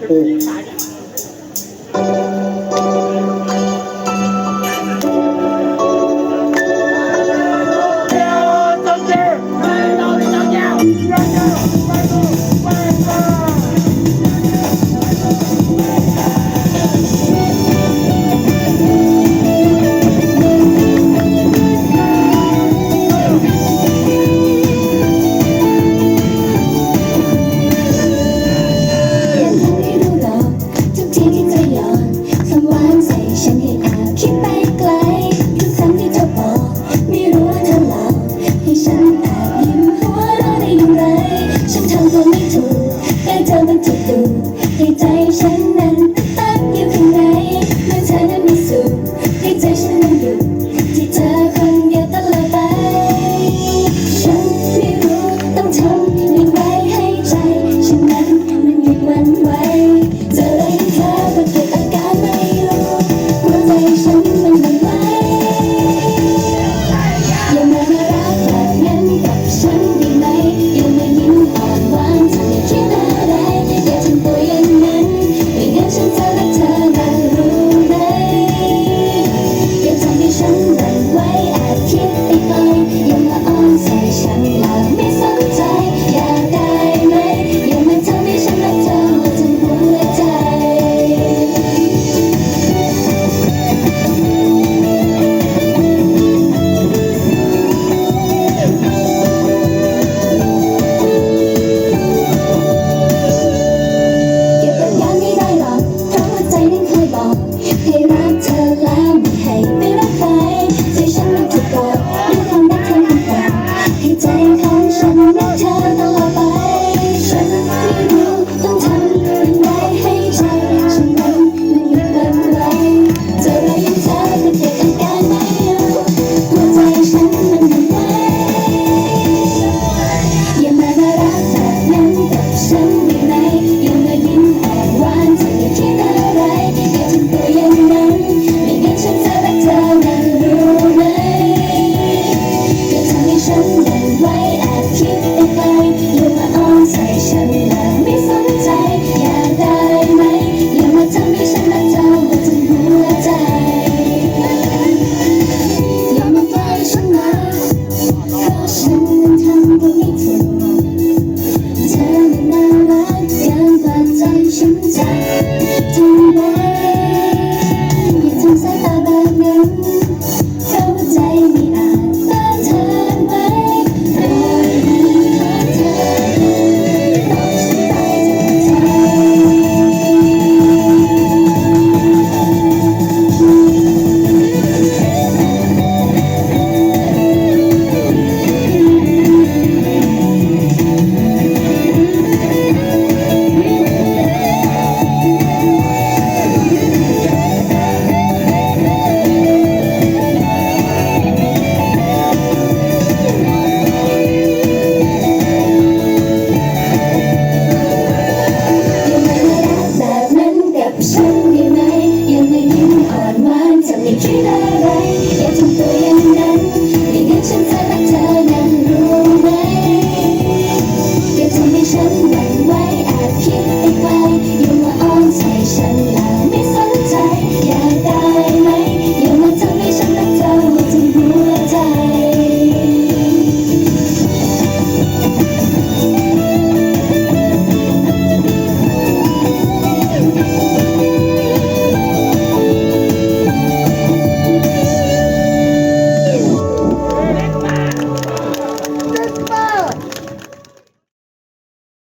嗯？ ฉันยิ้มหัวเดย่างไร ฉันทำตัวไม่ถูกแค่เธอมันจุดูในใจฉันนะ Let me